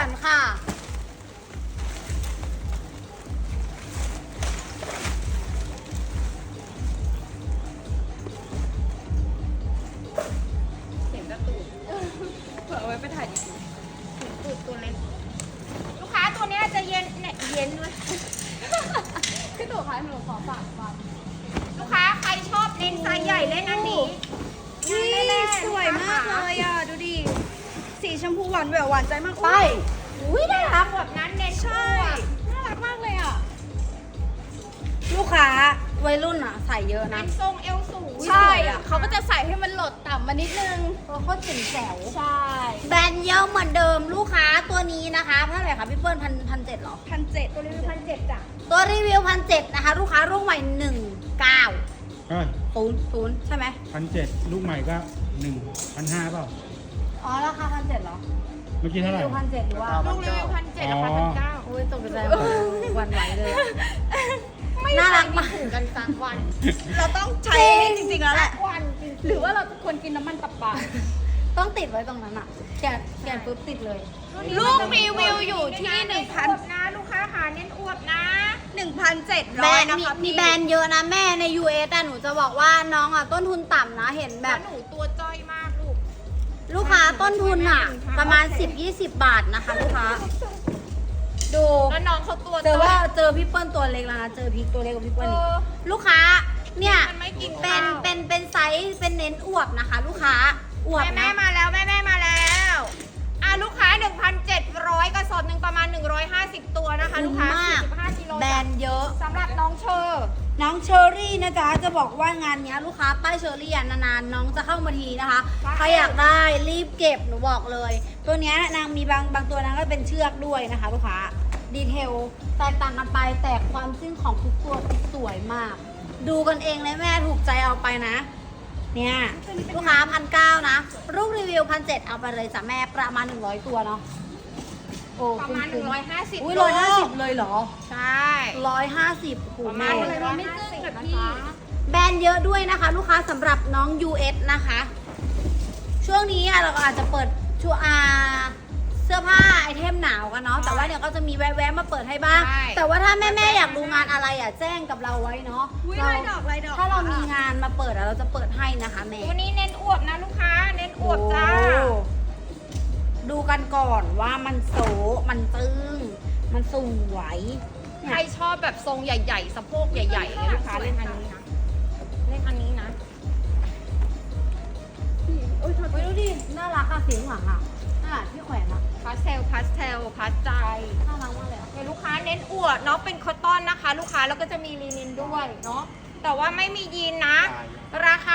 วนค่ะ หวานแหววหวานใจมากไป อุ้ยน่ารักแบบนั้นเน้นใช่ตัวน่ารักมากเลยอะลูกค้าวัยรุ่นอะใส่เยอะเป็นะนทรงเอวสูงใช่สวยอะเขาก็จะใส่ให้มันหลดต่ำมานิดนึงตัวโคตรจิ๋งแจ๋วใช่แบรนด์เยอะเหมือนเดิมลูกค้าตัวนี้นะคะเท่าไหร่คะพี่เปิ้ลพันพันเจ็ดหรอ พันเจ็ดตัวรีวิวพันเจ็ดจ้ะตัวรีวิวพันเจ็ดนะคะ ลูกค้ารุ่งใหม่หนึ่งเก้าก็ศูนย์ศูนย์ใช่ไหมพันเจ็ดลูกใหม่ก็หนึ่งพันห้าเปล่าอ๋อราคาพันเจ็ดหรอ เมื่อกี้เท่าไหร่รีวิวพันเจ็ดหรือว่าลูกรีวิวพันเจ็ดราคาพันเก้าโอ้ยตกใจหมดหวันไหวเลยอะน่ารักมากถูกกันสักวันเราต้องใช้จริงๆแล้วแหละวันจริงหรือว่าเราควรกินน้ำมันตับปลาต้องติดไว้ตรงนั้นอะ แกะแกะปุ๊บติดเลย ลูกรีวิวอยู่ที่หนึ่งพันอวบนะลูกค้าขาเน้นอวบนะหนึ่งพันเจ็ดแบรร้อยนด์นะมีคะมีพี่แบรนด์เยอะนะแม่ใน US แต่หนูจะบอกว่าน้องอะต้นทุนต่ำนะเห็นแบแล้วบหนูตัวจ้อยมาก ลูกลูกค้าต้นทุนอะประมาณ 10-20 บาทนะคะ ลูกค้า ดูแล้วน้องเขาตัวเจอจ้อยว่าเจอพี่เปิ้ลตัวเล็กแล้วนะ เจอพี่ตัวเล็กกับพี่เปิ้ลอีกเออลูกค้าเนี่ยมันไม่กินเป็นข้าวเป็นเป็นไซส์เป็นเน้นอวบนะคะ ลูกค้าอวบแม่แม่นะ มาแล้วแม่แม่มาแล้ว อะลูกค้า รี่นะจ๊ะจะบอกว่างานเนี้ยลูกค้าป้ายเชอรี่อะนานๆน้องจะเข้ามาทีนะคะใครอยากได้รีบเก็บหนูบอกเลย ตัวเนี้ยนางมีบางบางตัวนางก็เป็นเชือกด้วยนะคะ ลูกค้าดีเทลแตกต่างกันไปแต่ความซึ้งของทุกตัวคือสวยมาก ดูกันเองเลยแม่ถูกใจเอาไปนะ เนี่ยลูกค้าพันเก้านะ รูปรีวิวพันเจ็ดเอาไปเลยจ้ะแม่ประมาณ100ตัวเนาะโอ้ประมาณ คุ้ๆ150อุ้ยโลร้อยห้าสิบเลยเหรอใช่ ร้อยห้าสิบโอ้โหประแม่มาณ150นะคะแบรนด์เยอะด้วยนะคะ ลูกค้าสำหรับน้อง US นะคะ ช่วงนี้อะเราก็อาจจะเปิดช่วงอาเสื้อผ้าไอเทมหนาวกันเนาะแต่ว่าเดี๋ยวก็จะมีแวะๆมาเปิดให้บ้าง ใช่ แต่ว่าถ้าแม่ๆอยากดูงานอะไรอะแจ้งกับเราไว้เนาะอุ้ยเราลายดอกลายดอกถ้าเรามีงานมาเปิดอะเราจะเปิดให้นะคะแม่ตัวนี้เน้นอวบนะลูกค้า เน้นอวบจ้า โอ้ ดูกันก่อนว่ามันโสมันตึงมันสวยใครชอบแบบทรงใหญ่ๆ สะโพกใหญ่ๆเลยลูกค้าเล่นอันนี้นะเล่นอันนี้นะโอ้ยดูดิน่ารักอะสีหลังอะน่าที่แขวนอะพาสเทลพาสเทลพาสใจน่ารักมากเลยอะเป็นลูกค้าเน้นอวดเนาะเป็นคอตตอนนะคะ ลูกค้าแล้วก็จะมีลีนินด้วยเนาะแต่ว่าไม่มียีนนะ ราคา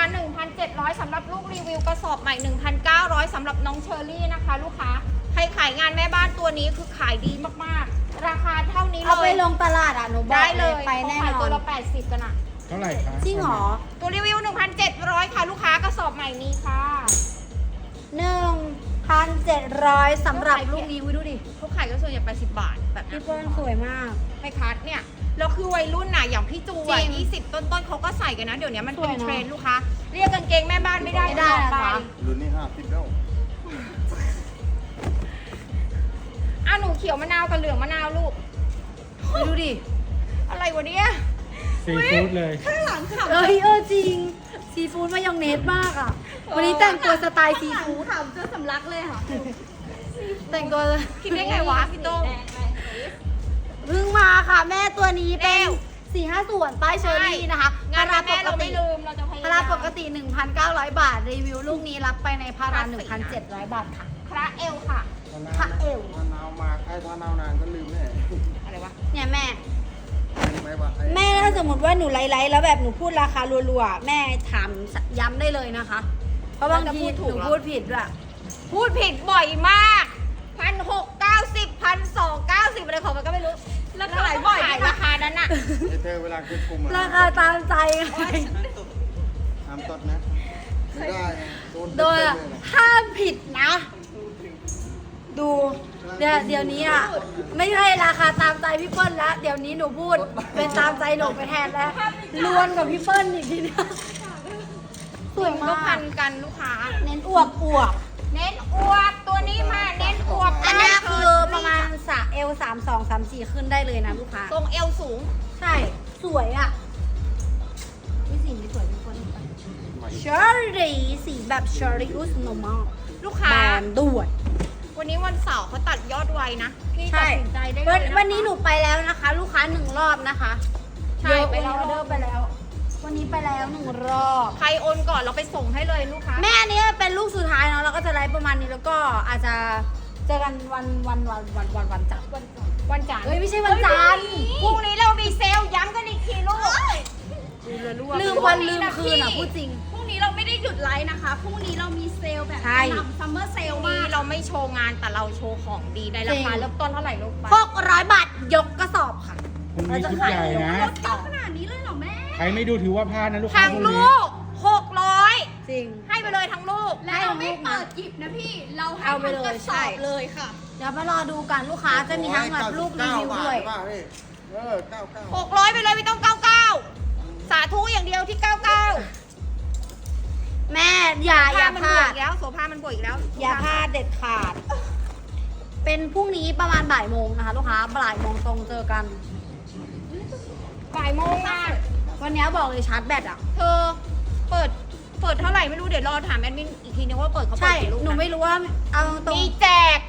1,700สำหรับลูกรีวิวกระสอบใหม่ 1,900สำหรับน้องเชอรี่นะคะ ลูกค้าใครขายงานแม่บ้านตัวนี้คือขายดีมากๆ ราคาเท่านี้เอาเลไปยลงตลาดอะหนูบอกได้เลยไปเขาแน่ขายนอตัวนละ 80 กันอะเท่าไหร่คะจริงเหรอตัวรีวิว 1,700 ค่ะ ลูกค้ากระสอบใหม่นี้ค่ะหนึ่งพันเจ็ดร้อยสำหรับลูกนี้วิดูดิเขาขายก็ส่วนใหญ่80 บาทแบบนั้พี่นเปิ้ลสวยมากไม่คัดเนี่ย แล้วคือวัยรุ่นน่ะอย่างพี่จูอะจริง20ต้นๆเขาก็ใส่กันนะ เดี๋ยวนี้มันเป็นสวยเนอะ เทรนด์ลูกค้าเรียกกางเกงแม่บ้านไม่ได้ไม่ได้ต่อนะไปจ๊ะรุ่นนี้ห้าสิบแล้วอะหนูเขียวมะนาวกับเหลืองมะนาวลูกวิดูดิ อะไรวะเนี่ยซีฟู้ดเลย ข้างหลังขำเอ้ยเออจริง ซีฟู้ดมายองเนสมากอะ วันนี้แต่งตัวสไตล์ซีข้างหลังฟู้ดขำจนสำลักเลยค่ะ แต่งตัวคิดได้ไงวะพี่โต้ง เพิ่งมาค่ะแม่ตัวนี้เป็แล้นวสี่ห้าส่วนป้ายเชอรี่นะคะ งานราแม่ปเรากไม่ติลืมเราจะพยายามราปกติ 1,900 บาท รีวิวลูกนี้รับไปในพารา1,700 บาทค่ะ พระเอลค่ะพระเอวถ้านาวมากไอ้ถ้านาวนานก็ลืมแน่อะไรวะ เนี่ยแม่ ไม่ว่าไอ้แม่ถ้าสมมติว่าหนูไลฟ์ๆแล้วแบบหนูพูดราคารัวๆ แม่ถามย้ำได้เลยนะคะ เพราะบางทีหนูพูดผิดด้วย พูดผิดบ่อยมากพันหกเก้าสิบ พันสองเก้าสิบอะไรของมันก็ไม่รู้แล้วขายบ่อยราคานั้นอะไอ้เธอเวลาคือกลุ่มอะราคาตามใจไงห้ามตดนะไม่ได้ไงโดนโดยเต็มๆเลยนะห้ามผิดนะ ดูเดี๋ยวเดี๋ยวนี้อะไม่ใช่ราคาตามใจพี่เปิ้ลแล้วเดี๋ยวนี้หนูพูดเป็นตามใจหนูไปแทนแล้วลวนกับพี่เปิ้ลอีกทีเนี้ยสวยก็มาพักนกันลูกค้า เน้นอวบอวบเน้นอวบตัวนี้มาเน้นอวบอันเนี้ยคือ ประมาณสะเอลสามสองสามสี่ขึ้นได้เลยนะลูกค้า ทรงเอวสูง ใช่ สวยอะนี่สีนี้สวยทุกคนเชอรี่สีแบบเชอรี่อุสโนมอลลูกแบค้านด้วย วันนี้วันเสาร์เขาตัดยอดไวนะ พี่ใช่ตัดสินใจได้เลวันยะคะวันนี้หนูไปแล้วนะคะ ลูกค้าหนึ่งรอบนะคะใช่เยอะไปแล้ววันนี้ออเดอร์ไปแล้ว วันนี้ไปแล้วหนึ่งรอบ ใครโอนก่อนเราไปส่งให้เลยลูกค้า แม่อันนี้เป็นลูกสุดท้ายเนาะเราก็จะไลฟ์ประมาณนี้แล้วก็อาจจะ เจอกันวันวันวันวันวันวันจันทร์วันจันทร์เฮ้ยไม่ใช่วันจันทร์พรุ่งนี้เรามีเซลล์ย้ำกันอีกทีลูกลืมวันลืมคืนอะพูดจริง พรุ่งนี้เราไม่ได้หยุดไลฟ์นะคะ พรุ่งนี้เรามีเซลล์แบบใช่กระหน่ำซัมเมอร์เซลพล์รุ่งมานี้กเราไม่โชว์งานแต่เราโชว์ของดีในราคาจริงเริ่มต้นเท่าไหร่ลูกไปหกร้อยบาทยกกระสอบค่ะพรุ่งนี้ชุดใหญ่นะลดเยอะขนาดนี้เลยเหรอแม่ ใครไม่ดูถือว่าพลาดนะลูกค้าทั้งพรุ่งนี้ลูกหกร้อย จริง ให้ไปเลยทั้งลูก แล้วเราไม่เปิดหยิบนะพี่ เราให้เอาไปเลยทั้งกระสใช่อบเลยค่ะเดี๋ยวมารอดูกันลูกค้าจะมีทั้งแบบลูกรีวิวด้วยบาทพี่เออเก้าเก้าหกร้อยไปเลยไม่ต้องเก้าเก้าสาธุอย่างเดียวที่เก้าเก้าแม่อย่าอย่ามันพบวลากดอีกแล้วโสภามันบวกอีกแล้วอย่าพลาดเด็ดขาด เป็นพรุ่งนี้ประมาณบ่ายโมงนะคะ ลูกค้าบ่ายโมงตรงเจอกัน บ่ายโมงอะวันนี้บอกเลยชาร์จแบตอะ เธอเปิด เปิดเท่าไหร่ไม่รู้เดี๋ยวรอถามแอดมินอีกทีนึงว่าเปิดเขาเปิใช่ดกี่ลูกหนูนะไม่รู้ว่าเอาตรงมีแจก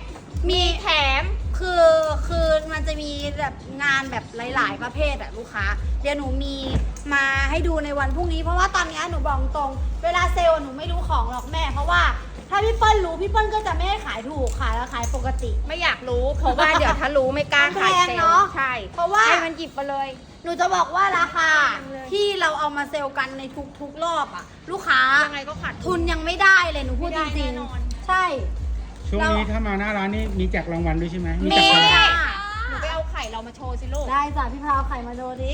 มีแถม คือคือมันจะมีแบบงานแบบหลาย ๆ ประเภทอะลูกค้า เดี๋ยวหนูมีมาให้ดูในวันพรุ่งนี้ เพราะว่าตอนนี้หนูบอกตรง เวลาเซลล์หนูไม่รู้ของหรอกแม่ เพราะว่า ถ้าพี่เปิ้ลรู้พี่เปิ้ลก็จะไม่ให้ขายถูกขายแล้วขายปกติ ไม่อยากรู้ เพราะว่าเดี๋ยวถ้ารู้ไม่กล้าขายแพงเซลเนอะล์ใช่เพราะว่า ให้มันหยิบไปเลย หนูจะบอกว่าราคาที่เราเอามาเซลล์กันในทุกๆรอบอะลูกค้ายังไงก็ขาดทุนยังไม่ได้เลยหนูพูดจไม่ได้ริงแน่นอน ๆใช่ ช่วงนี้ถ้ามาหน้าร้านนี่มีแจกรางวัลด้วยใช่ไหมมี แจกรางวัล หนูไปเอาไข่เรามาโชว์สิลูก ได้จ้ะพี่พาวไข่มาโดดิ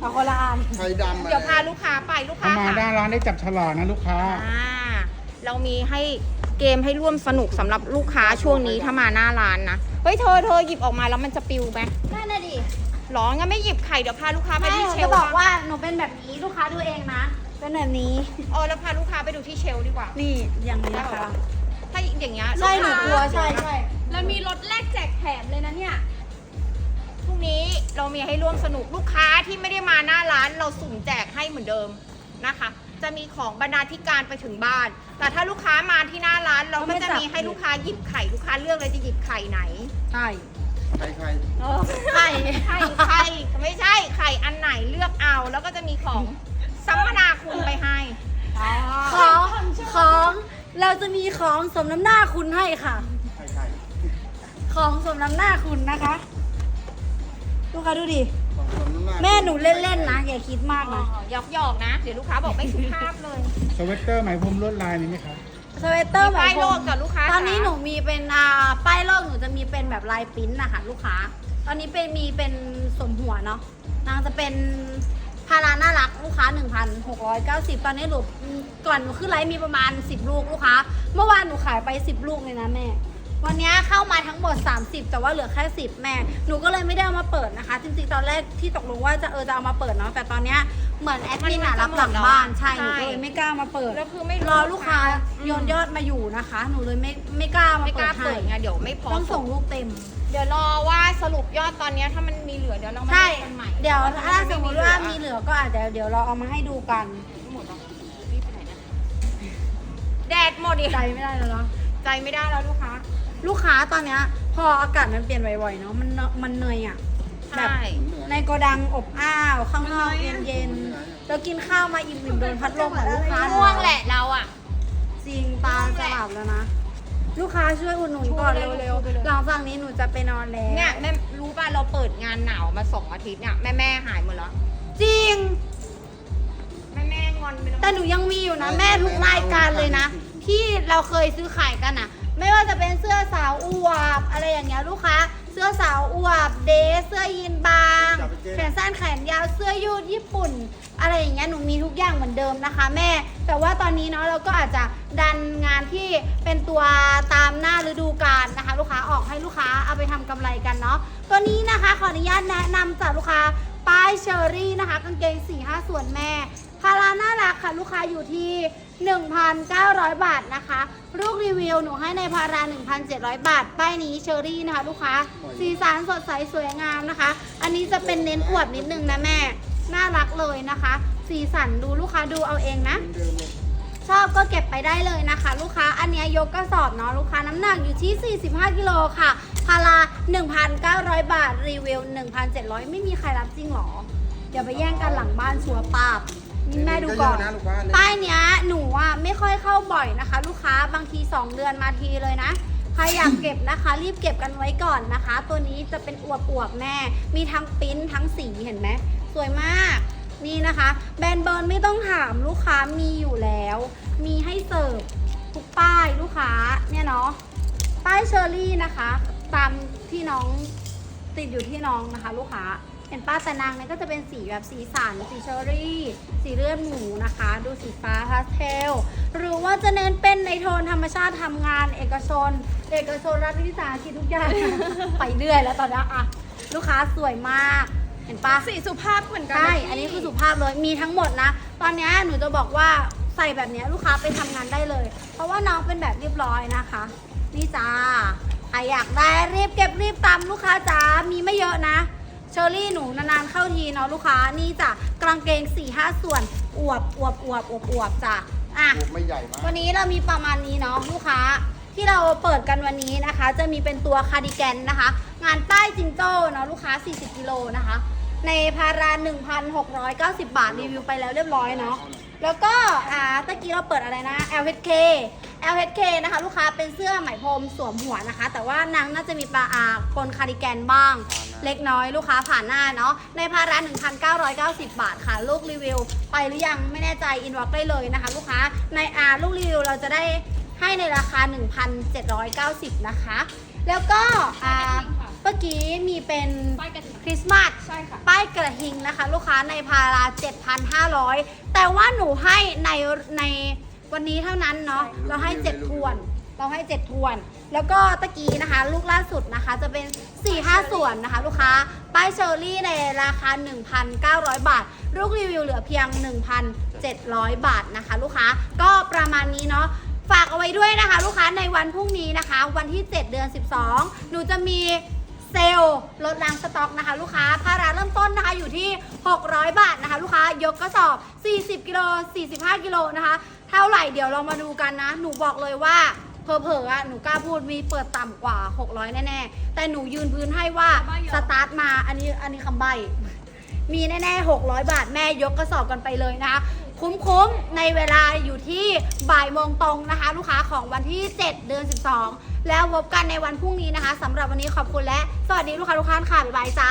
เอาคนละอัน ไข่ดำอะเดี๋ยวพาลูกค้าไปลูกถ้าค้ามาหน้าค่ะร้านได้จับฉลากนะลูกค้า อ่า เรามีให้เกมให้ร่วมสนุกสำหรับลูกค้าช่วงนี้ถ้ามาหน้าร้านนะ เฮ้ยเธอเธอหยิบออกมาแล้วมันจะปิวไหมนั่นน่ะดิหรองั้นไม่หยิบไข่เดี๋ยวพาลูกค้าไปไม่หที่นูเชจะลบอกฟ์ว่าหนูเป็นแบบนี้ลูกค้าดูเองนะ เป็นแบบนี้ เออแล้วพาลูกค้าไปดูที่เชลฟ์ดีกว่า นี่อย่างนี้นะคะ ถ้าอย่างเงี้ยใช่หนูกลัวใช่ใช่ แล้วมีรถแลกแจกแถมเลยนะเนี่ย พรุ่งนี้เรามีให้ร่วมสนุกลูกค้าที่ไม่ได้มาหน้าร้านเราสุ่มแจกให้เหมือนเดิมนะคะ จะมีของบรรณาธิการไปถึงบ้าน แต่ถ้าลูกค้ามาที่หน้าร้านเราก็จะมีให้ลูกค้าหยิบไข่ลูกค้าเลือกเลยจะหยิบไข่ไหนใช่ไข่ไข่ใช่ไข่ไข่ไม่ใช่ไข่อันไหนเลือกเอา แล้วก็จะมีของสัมมนาคุณไปให้ของของเราจะมีของสมน้ำหน้าคุณให้ค่ะไข่ไข่ของสมน้ำหน้าคุณนะคะ ลูกค้าดูดิของคนน้ำหน้าแม่ หนูเล่นๆนะ อย่าคิดมากนะหยอกหยอกๆนะ เดี๋ยวลูกค้าบอกไม่สุภาพเลย สเวตเตอร์ไหมพรมลวดลายมีไหมครับ สเวตเตอร์มีแบบป้ายโลกกับลูกค้าตอนนี้จ๋า หนูมีเป็นอ่าป้ายโลกหนูจะมีเป็นแบบลายปริ้นนะคะ ลูกค้า ตอนนี้เป็นมีเป็นสมหัวเนาะนางจะเป็นพาราน่ารักลูกค้า 1,690 ตอนนี้หนูก่อนหนูขึ้นไลฟ์มีประมาณ 10 ลูกลูกค้า เมื่อวานหนูขายไป 10 ลูกเลยนะแม่ วันนี้เข้ามาทั้งหมด 30 แต่ว่าเหลือแค่ 10 แม่ หนูก็เลยไม่ได้เอามาเปิดนะคะ จริงๆ ตอนแรกที่ตกลงว่าจะเออจะเอามาเปิดเนาะ แต่ตอนเนี้ยเหมือนแอดมินอะรับหลังบ้าน ใช่ หนูก็เลยไม่กล้ามาเปิด แล้วคือไม่รอลูกค้าโยนยอดมาอยู่นะคะ หนูเลยไม่ไม่กล้ามาไม่กเปิล้าดให้เปิดไงเดี๋ยวไม่พอต้องส่งลูกเต็ม เดี๋ยวรอว่าสรุปยอดตอนเนี้ยถ้ามันมีเหลือเดี๋ยวเรามาใช่ เล่นกันใหม่เดี๋ยวถ้าสมมติว่ามีเหเหลือลือก็อาจจะเดี๋ยวเราเอามาให้ดูกัน หมดแล้วรีบไปไหนเนี่ยแดดหมดดิใจไม่ได้แล้วเนาะ ใจไม่ได้แล้วลูกค้า ลูกค้าตอนเนี้ย พออากาศมันเปลี่ยนบ่อยๆเนาะมันเนมันเหนื่อยอะแบบใช่ ในโกดังอบอ้าวข้างนอกเย็นๆแล้วกินข้าวมาอิ่มๆโดนพัดลมอะลูกค้าง่วงแหละเราอะ จริงตาจะหลับแล้วนะ ลูกค้าช่วยอุดหนุนก่อนช่วยเลยเร็วช่วยเลยๆหลังจากนี้หนูจะไปนอนแล้วเนี่ยแม่รู้ป่ะเราเปิดงานหนาวมาสองอาทิตย์เนี่ยแม่แม่ๆหายหมดแล้วจริง แม่แม่ๆงอนไปแล้ว แต่หนูยังมีอยู่นะ แม่ทุกรายการเลยนะ ที่เราเคยซื้อขายกันอะ ไม่ว่าจะเป็นเสื้อสาวอวบอะไรอย่างเงี้ยลูกค้า เสื้อสาวอวบเดสเสื้อยีนบาง แขนสั้นแขนยาวเสื้อยืดญี่ปุ่น อะไรอย่างเงี้ยหนูมีทุกอย่างเหมือนเดิมนะคะแม่ แต่ว่าตอนนี้เนาะเราก็อาจจะดันงานที่เป็นตัวตามหน้าฤดูกาลนะคะ ลูกค้าออกให้ลูกค้าเอาไปทำกำไรกันเนาะตัวนี้นะคะขออนุญาตแนะนำจากลูกค้าป้ายเชอรี่นะคะกางเกง4 5ส่วนแม่พาราน่ารักค่ะลูกค้าอยู่ที่ 1,900 บาทนะคะ ลูกรีวิวหนูให้ในพารา 1,700 บาท ป้ายนี้เชอรี่นะคะ ลูกค้า สีสันสดใสสวยงามนะคะ อันนี้จะเป็นเน้นอวดนิดนึงนะแม่ น่ารักเลยนะคะ สีสันดูลูกค้าดูเอาเองนะ ชอบก็เก็บไปได้เลยนะคะ ลูกค้า อันนี้ยยกกระสอบเนาะลูกค้าน้ำหนักอยู่ที่ 45 กิโลค่ะ พารา 1,900 บาท รีวิว 1,700 ไม่มีใครรับจริงหรอ เดี๋ยวไปแย่งกันหลังบ้านชัวร์ปาบ นี่แม่ดูก่อน เยะนะลูกค้าป้ายเนี้ยหนูอะไม่ค่อยเข้าบ่อยนะคะ ลูกค้าบางที 2 เดือนมาทีเลยนะ ใครอยากเก็บนะคะ รีบเก็บกันไว้ก่อนนะคะ ตัวนี้จะเป็นอวบอวบๆแม่ มีทั้งปริ้นทั้งสีเห็นไหมสวยมาก นี่นะคะ แบรนด์เบิร์นไม่ต้องถามลูกค้ามีอยู่แล้ว มีให้เสิร์ฟทุกป้ายลูกค้าเนี่ยเนาะป้ายเชอรี่นะคะ ตามที่น้องติดอยู่ที่น้องนะคะ ลูกค้า เห็นป้าแต่นางเนี่ยก็จะเป็นสีแบบสีสันสีเชอรี่ สีเลือดหมูนะคะ ดูสีฟ้าพาสเทลหรือว่าจะเน้นเป็นในโทนธรรมชาติทำงานเอกชน เอกชนรัฐวิสาหกิจทุกอย่าง ไปเรื่อยแล้วตอนนี้อะลูกค้าสวยมากเห็นปะสีสุภาพเหมือนกันใช่นะพี่อันนี้คือสุภาพเลยมีทั้งหมดนะ ตอนเนี้ยหนูจะบอกว่าใส่แบบเนี้ยลูกค้าไปทำงานได้เลย เพราะว่าน้องเป็นแบบเรียบร้อยนะคะ นี่จ้าใครอยากได้รีบเก็บรีบตามลูกค้าจ้ามีไม่เยอะนะ เชอรี่หนูนานๆเข้าทีเนาะลูกค้านี่จ้ะกางเกง4ี่ห้าส่วนอวบอวบอวบอวบอวบจ้ะอะลูกไม่ใหญ่มากวันนี้เรามีประมาณนี้เนาะลูกค้าที่เราเปิดกันวันนี้นะคะ จะมีเป็นตัวคาร์ดิแกนนะคะ งานป้ายจิงโจ้เนาะลูกค้า 40กิโลนะคะ ในพารา1,690 บาทรีวิวไปแล้วเรียบร้อยเนาะ แล้วก็อ่าตะกี้เราเปิดอะไรนะ LHK LHK นะคะ ลูกค้าเป็นเสื้อไหมพรมสวมหัวนะคะ แต่ว่านางน่าจะมีปลาอาปนคาร์ดิแกนบ้าง เล็กน้อยลูกค้าผ่านหน้าเนาะในพารา1,990 บาทค่ะ ลูกรีวิว ไปหรือยังไม่แน่ใจอินบ็อกได้เลยนะคะ ลูกค้าในอาลูกรีวิวเราจะได้ให้ในราคา 1,790 นะคะ แล้วก็อ่าเมื่อกี้มีเป็นป้ายกระถิ่นคริสต์มาส ใช่ค่ะ ป้ายกระหิงนะคะ ลูกค้าในพารา7,500 แต่ว่าหนูให้ในในวันนี้เท่านั้นเนาะเราให้7ทวน เราให้ 7 ทวน แล้วก็ตะกี้นะคะ ลูกล่าสุดนะคะจะเป็น 4-5 ส่วนนะคะ ลูกค้า ป้ายเชอรี่ในราคา 1,900 บาท ลูกรีวิวเหลือเพียง 1,700 บาทนะคะ ลูกค้าก็ประมาณนี้เนาะฝากเอาไว้ด้วยนะคะ ลูกค้าในวันพรุ่งนี้นะคะ วันที่ 7 เดือน 12 หนูจะมี เซลล์ลดล้างสต็อกนะคะลูกค้าพาราเริ่มต้นนะคะอยู่ที่ 600 บาทนะคะ ลูกค้ายกกระสอบ 40 กิโล 45 กิโลนะคะ เท่าไหร่เดี๋ยวเรามาดูกันนะ หนูบอกเลยว่าเพอเพอๆอะหนูกล้าพูดมีเปิดต่ำกว่า 600 แน่ๆ แต่หนูยืนพื้นให้ว่าสตาร์ทมาอันนี้อันนี้คำใบ มีแน่ๆ 600 บาทแม่ยกกระสอบกันไปเลยนะคะ คุ้มๆ ในเวลาอยู่ที่บ่ายโมงตรงนะคะ ลูกค้าของวันที่ 7 เดือน 12 แล้วพบกันในวันพรุ่งนี้นะคะสำหรับวันนี้ขอบคุณและ สวัสดีลูกค้าทุกท่านค่ะ บ๊ายบายจ้า